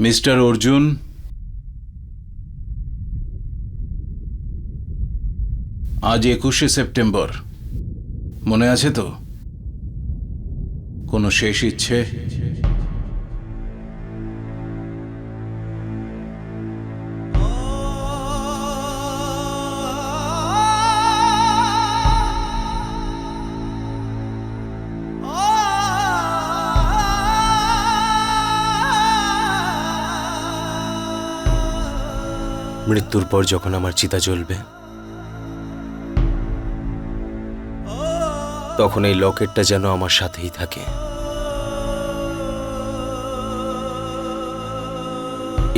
Mister Arjun? আজ একুশে September. মনে আছে তো? কোনো শেষ ইচ্ছে? মৃত্যুর পর যখন আমার চিতা জ্বলবে, তখন এই লকেটটা যেন আমার সাথেই থাকে।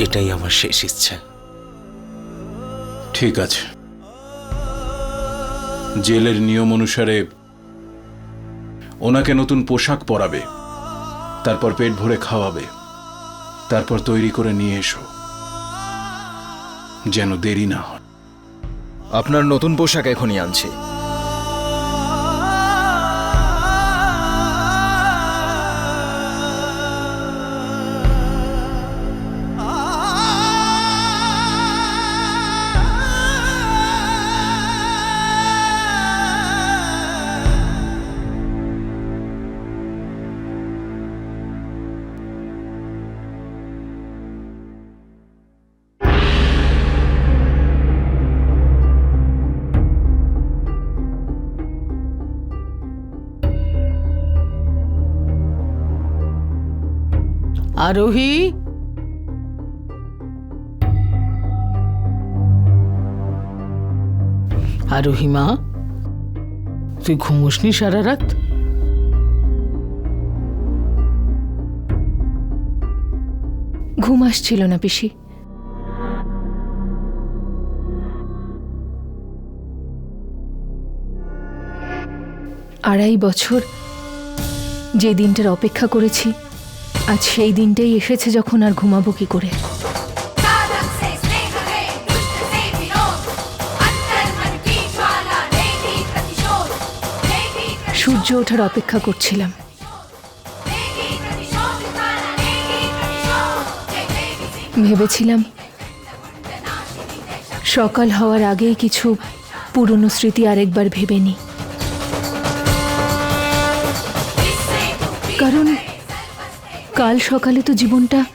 এটাই আমার শেষ ইচ্ছা। ঠিক আছে। জেলের নিয়ম অনুসারে ওনাকে নতুন পোশাক পরাবে, তারপর পেট ভরে খাওয়াবে, তারপর তৈরি করে নিয়ে এসো। যেন দেরি না হয়। আপনার নতুন পোশাক এখনই আনছি। আরোহী? আরোহী মা, তুই ঘুমোসনি সারা রাত? ঘুম আসছিল না পিসি। আড়াই বছর যে দিনটার অপেক্ষা করেছি আজ সেই দিনটাই এসেছে যখন আর ঘুমাবো কি করে? সূর্য ওঠার অপেক্ষা করছিলাম। ভেবেছিলাম সকাল হওয়ার আগেই কিছু পুরনো স্মৃতি আরেকবার ভেবে নি কারণ কাল সকালে তো জীবনটা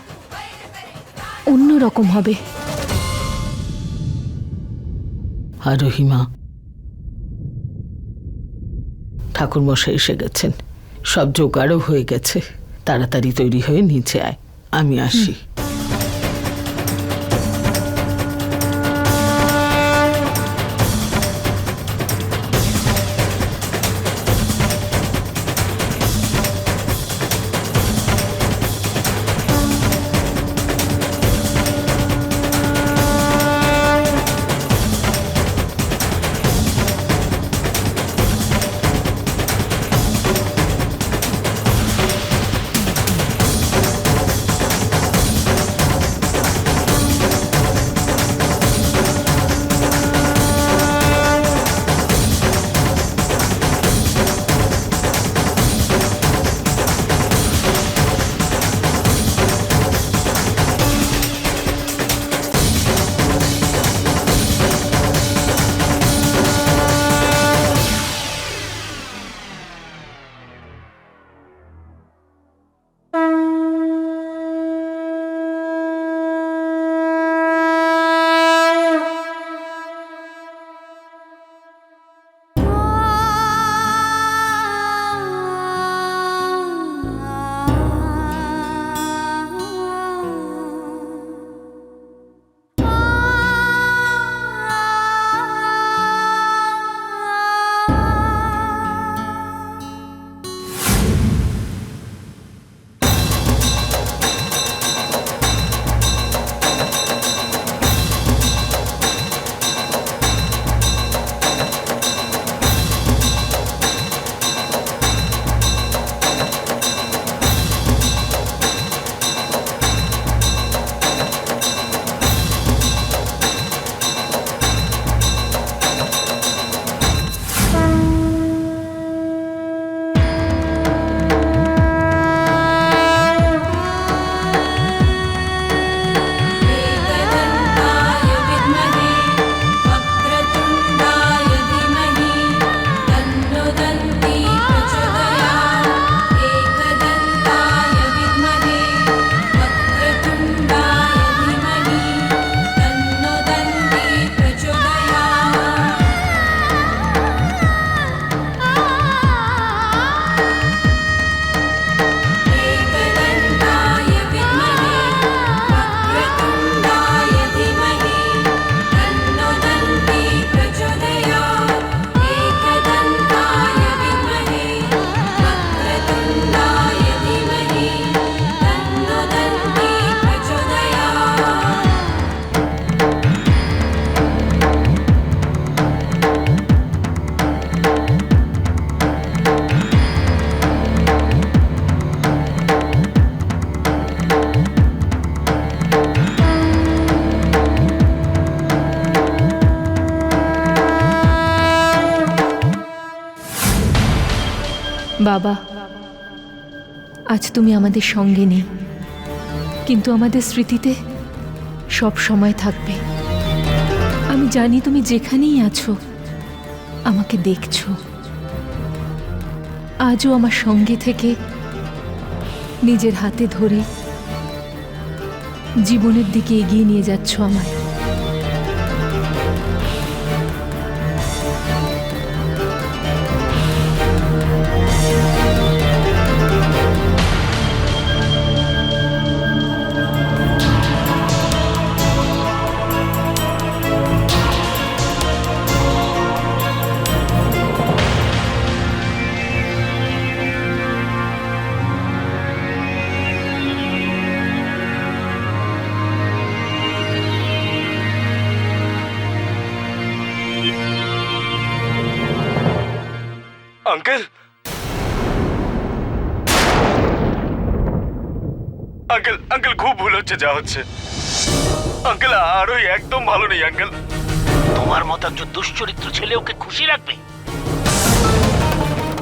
অন্য রকম হবে। আরোহিমা ঠাকুরমশাই এসে গেছেন। সব জোগাড়ও হয়ে গেছে। তাড়াতাড়ি তৈরি হয়ে নিচে আয়। আমি আসি। বাবা, আজ তুমি আমাদের সঙ্গে নেই। কিন্তু আমাদের স্মৃতিতে সব সময় থাকবে। আমি জানি তুমি যেখানেই আছো, আমাকে দেখছ। আজও আমার সঙ্গে থেকে নিজের হাতে ধরে জীবনের দিকে এগিয়ে নিয়ে যাচ্ছ আমায়। আঙ্কেল? আঙ্কেল আঙ্কেল, খুব ভুল হচ্ছে, যা হচ্ছে। আঙ্কেল, আর ওই একদম ভালো নেই, আঙ্কেল। তোমার মতো একজন দুশ্চরিত্র ছেলে ওকে খুশি রাখবে?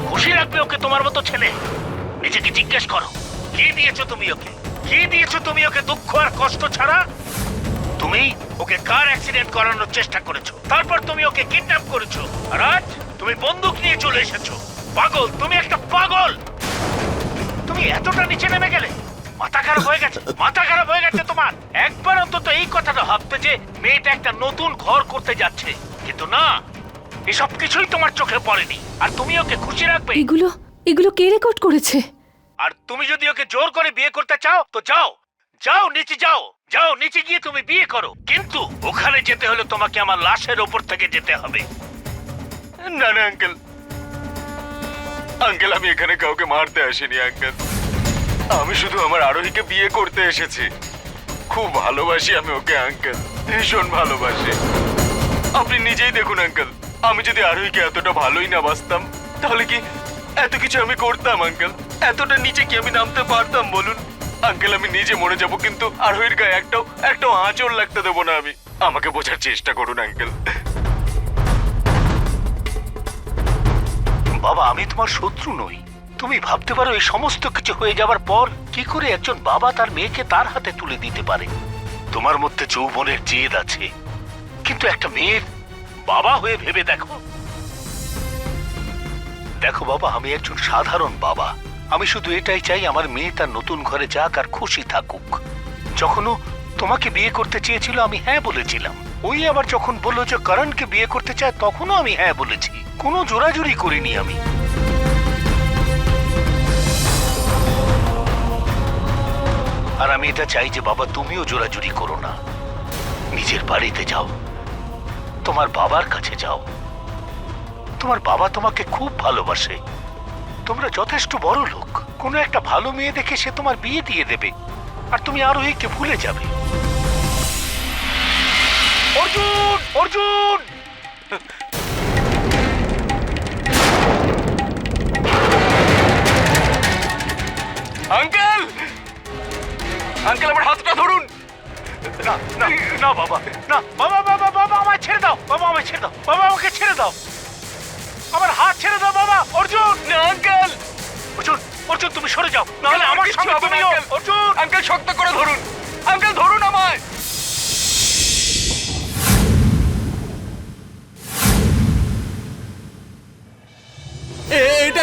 খুশি রাখবে ওকে তোমার মতো ছেলে? নিজেকে জিজ্ঞেস করো, কি দিয়েছ তুমি ওকে? কি দিয়েছ তুমি ওকে দুঃখ আর কষ্ট ছাড়া? তুমি ওকে কার অ্যাক্সিডেন্ট করানোর চেষ্টা করেছ? তারপর তুমি ওকে কিডন্যাপ করেছ? আর আজ তুমি বন্দুক নিয়ে চলে এসেছ। পাগল তুমি একটা পাগল! তুমি এতটা নিচে নেমে গেলে মাথা খারাপ হয়ে গেছে মাথা খারাপ হয়ে গেছে তোমার। একবার অন্তত এই কথাটা ভাবতে যে মেয়েটা একটা নতুন ঘর করতে যাচ্ছে। কিন্তু না এসব কিছুই তোমার চোখে পড়েনি। আর তুমি ওকে খুশি রাখবে। এগুলো এগুলো কে রেকর্ড করেছে? আর তুমি যদি ওকে জোর করে বিয়ে করতে চাও তো যাও। যাও নিচে যাও। যাও নিচে গিয়ে তুমি বিয়ে করো। কিন্তু ওখানে যেতে হলে তোমাকে আমার লাশের ওপর থেকে যেতে হবে। না না আঙ্কেল আঙ্কেল আমি এখানে কাউকে মারতে আসিনি আঙ্কেল আমি শুধু আমার আরোহীকে বিয়ে করতে এসেছি খুব ভালোবাসি আমি ওকে আঙ্কেল ভীষণ ভালোবাসি আপনি নিজেই দেখুন আঙ্কেল আমি যদি আরোহীকে এতটা ভালোই না বাসতাম তাহলে কি এত কিছু আমি করতাম আঙ্কেল এতটা নিচে কি আমি নামতে পারতাম বলুন আঙ্কেল আমি নিজে মরে যাব কিন্তু আরোহীর গায়ে একটাও একটাও আঁচড় লাগতে দেবো না আমি আমাকে বোঝার চেষ্টা করুন আঙ্কেল বাবা, আমি তোমার শত্রু নই। তুমি ভাবতে পারো, এই সমস্ত কিছু হয়ে যাবার পর কি করে একজন বাবা তার মেয়েকে তার হাতে তুলে দিতে পারে? তোমার মধ্যে যৌবনের জেদ আছে। কিন্তু একটা মেয়ের বাবা হয়ে ভেবে দেখো। দেখো বাবা, আমি একজন সাধারণ বাবা। আমি শুধু এটাই চাই, আমার মেয়ে তার নতুন ঘরে যাক আর খুশি থাকুক। যখনও তোমাকে বিয়ে করতে চেয়েছিল, আমি হ্যাঁ বলেছিলাম। ওই আবার যখন বলল যে করণকে বিয়ে করতে চায়, তখনও আমি হ্যাঁ বলেছি। কোনো জোরাজুরি করিনি আমি। আর আমি এটা চাই যে, বাবা, তুমিও জোরাজুরি করো না। নিজের বাড়িতে যাও। তোমার বাবার কাছে যাও। তোমার বাবা তোমাকে খুব ভালোবাসে। তোমরা যথেষ্ট বড় লোক। কোনো একটা ভালো মেয়ে দেখে সে তোমার বিয়ে দিয়ে দেবে। আর তুমি আরোহীকে ভুলে যাবে। অর্জুন অর্জুন! আঙ্কেল! আঙ্কেল আমার হাতটা ধরুন! না না না বাবা না বাবা বাবা বাবা আমায় ছেড়ে দাও বাবা আমায় ছেড়ে দাও বাবা আমাকে ছেড়ে দাও। আমার হাত ছেড়ে দাও বাবা অর্জুন! না আঙ্কেল! অর্জুন অর্জুন তুমি সরে যাও নাহলে আমার সঙ্গে তুমিও অর্জুন! আঙ্কেল শক্ত করে ধরুন। আঙ্কেল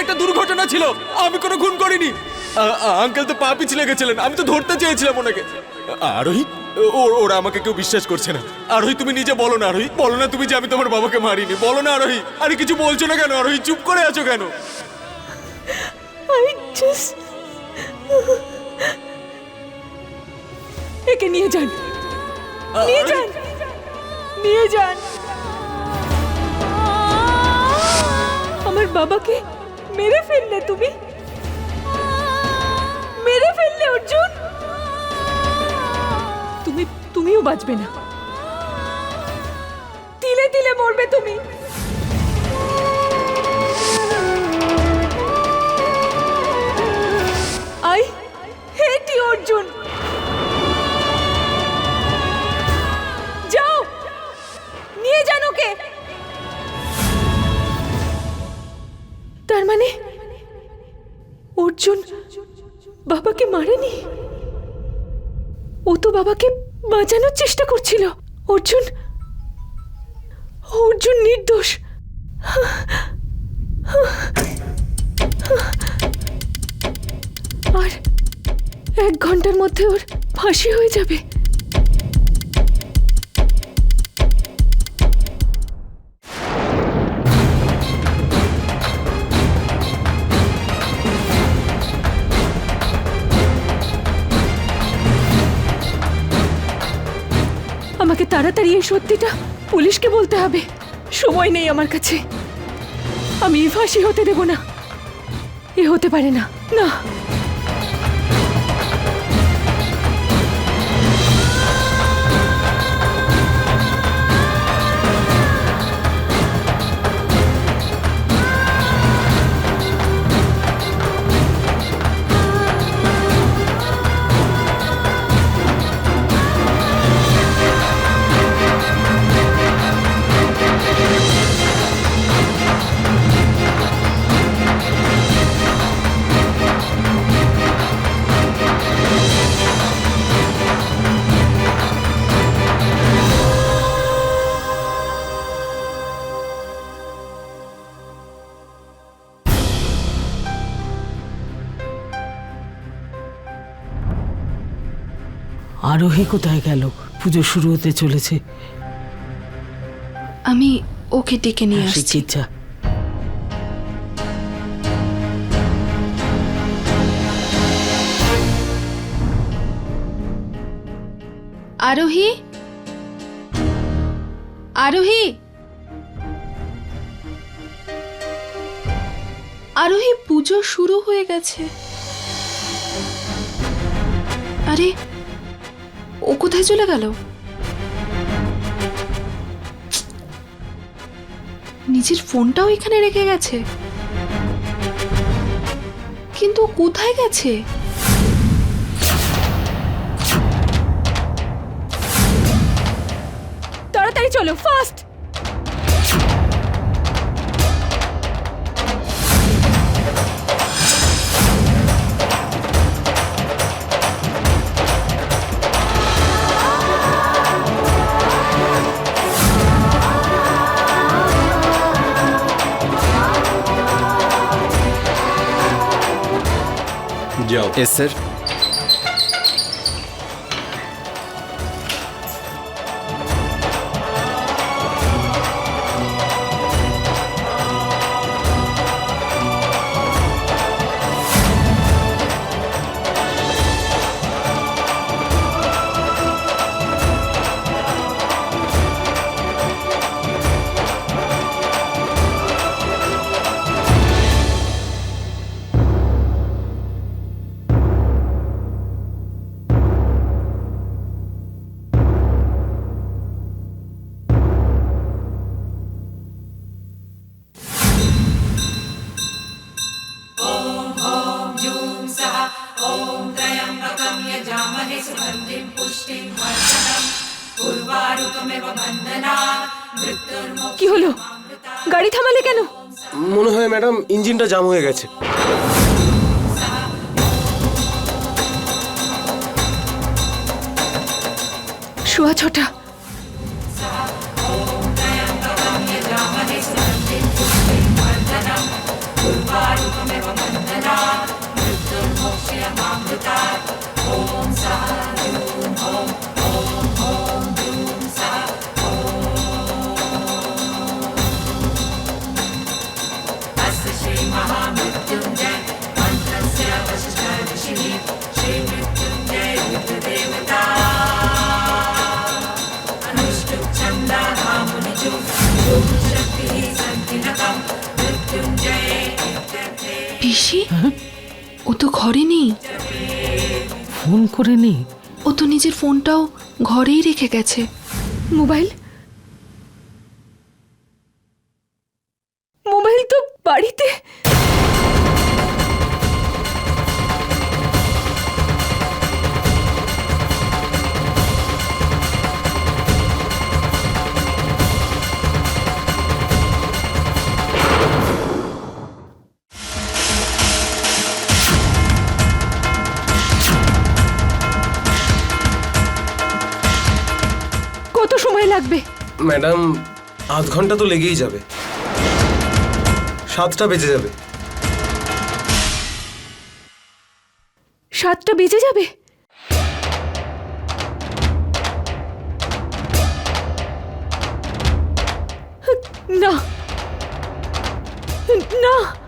একটা দুর্ঘটনা ছিল। আমি কোনো খুন করিনি। আঙ্কেল তো পা পিছলে গেছিলেন। আমি তো ধরতে চেয়েছিলাম ওনাকে। আরোহী ওরা আমাকে কেউ বিশ্বাস করছে না। আরোহী তুমি নিজে বলো না আরোহী। বলো না তুমি যে আমি তোমার বাবাকে মারিনি। বলো না আরোহী। আরে কিছু বলছো না কেন আরোহী? চুপ করে আছো কেন? একে নিয়ে যান। নিয়ে যান। নিয়ে যান। আমার বাবাকে মেরে ফেললে তুমি? মেরে ফেললে অর্জুন? তুমি তুমিও বাঁচবে না। তিলে তিলে মরবে তুমি। অর্জুন বাবাকে মারেনি? ও তো বাবাকে বাঁচানোর চেষ্টা করছিল। অর্জুন অর্জুন নির্দোষ। আর এক ঘণ্টার মধ্যে ওর ফাঁসি হয়ে যাবে। তাড়াতাড়ি এই সত্যিটা পুলিশকে বলতে হবে। সময় নেই আমার কাছে। আমি ফাঁসি হতে দেব না। এ হতে পারে না। না। আরোহী কোথায় গেল। পুজো শুরু হতে চলেছে। আমি ওকে ডেকে নিয়ে হ্যাঁ, আসছি। যা আরোহী? আরোহী? আরোহী পুজো শুরু হয়ে গেছে। আরে ও কোথায় চলে গেল? নিজের ফোনটাও এখানে রেখে গেছে। কিন্তু কোথায় গেছে? তাড়াতাড়ি চলো, ফাস্ট! যাও কি হলো? গাড়ি থামালে কেন? মনে হয় ম্যাডাম ইঞ্জিনটা জাম হয়ে গেছে। শোয়া ছটা। ঘরে নেই ফোন করে নেই ও তো নিজের ফোনটাও ঘরেই রেখে গেছে। Mobile mobile? ঘণ্টা তো লেগেই যাবে। সাতটা বেজে যাবে। সাতটা বেজে যাবে? না। না।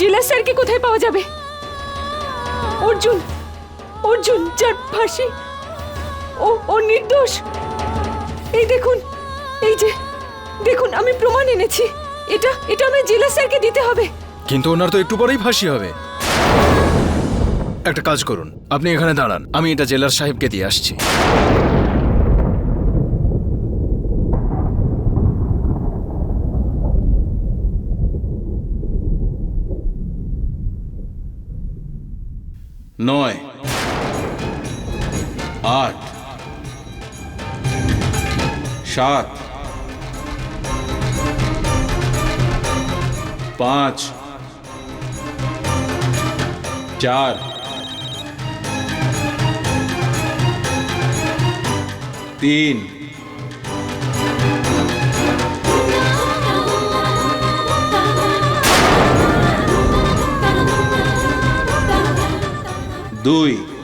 জেলা স্যারকে কোথায় পাওয়া যাবে? অর্জুন অর্জুন, যার ফাঁসি। ও ও নির্দোষ। এই দেখুন, এই যে, দেখুন, আমি প্রমাণ এনেছি। এটা এটা আমি জেলা স্যারকে দিতে হবে। কিন্তু ওনার তো একটু পরেই ফাঁসি হবে। একটা কাজ করুন, আপনি এখানে দাঁড়ান, আমি এটা জেলার সাহেবকে দিয়ে আসছি। নয় আট সাত পাঁচ চার তিন দুই।